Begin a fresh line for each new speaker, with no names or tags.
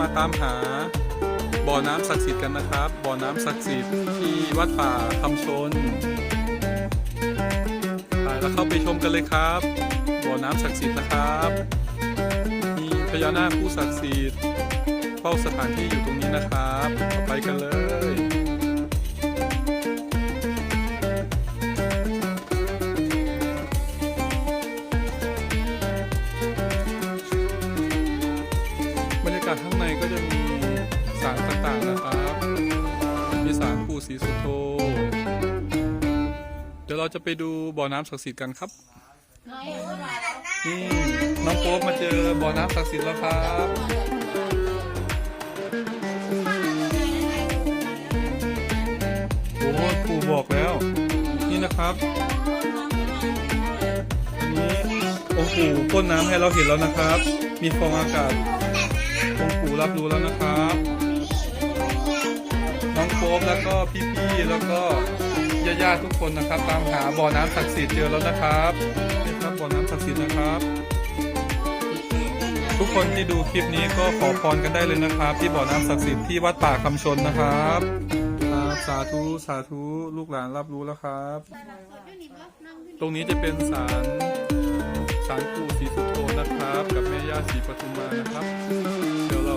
มาตามหาบ่อน้ำศักดิ์สิทธิ์กันนะครับ บ่อน้ำศักดิ์สิทธิ์ที่วัดป่าคำชนไปแล้วเข้าไปชมกันเลยครับ บ่อน้ำศักดิ์สิทธิ์นะครับ มีพญานาคผู้ศักดิ์สิทธิ์เฝ้าสถานที่อยู่ตรงนี้นะครับไปกันเลยากข้างในก็จะมีสารต่างๆนะครับ มีสารปู่ศรีสุโธ เดี๋ยวเราจะไปดูบ่อน้ำศักดิ์สิทธิ์กันครับ นี่น้องโป๊ปมาเจอบ่อน้ำศักดิ์สิทธิ์แล้วครับโอ้ปู่บอกแล้ว นี่นะครับอันนี้โอ้โหพ่นน้ำให้เราเห็นแล้วนะครับ มีฟองอากาศ องค์ปู่รับรู้แล้วนะครับน้องโป๊ปแล้วก็พี่ๆแล้วก็ญาติๆทุกคนนะครับ ตามหาบ่อน้ำศักดิ์สิทธิ์เจอแล้วนะครับนี่ครับบ่อน้ำศักดิ์สิทธิ์นะครับ ทุกคนที่ดูคลิปนี้ก็ขอพรกันได้เลยนะครับ ที่บ่อน้ำศักดิ์สิทธิ์ที่วัดป่าคำชนนะครับครับสาธุสาธุลูกหลานรับรู้แล้วครับ ตรงนี้จะเป็นศาลศาลปู่ศรีสุโธนะครับ กับแม่ย่าศรีปทุมมานะครับ เดี๋ยวเรา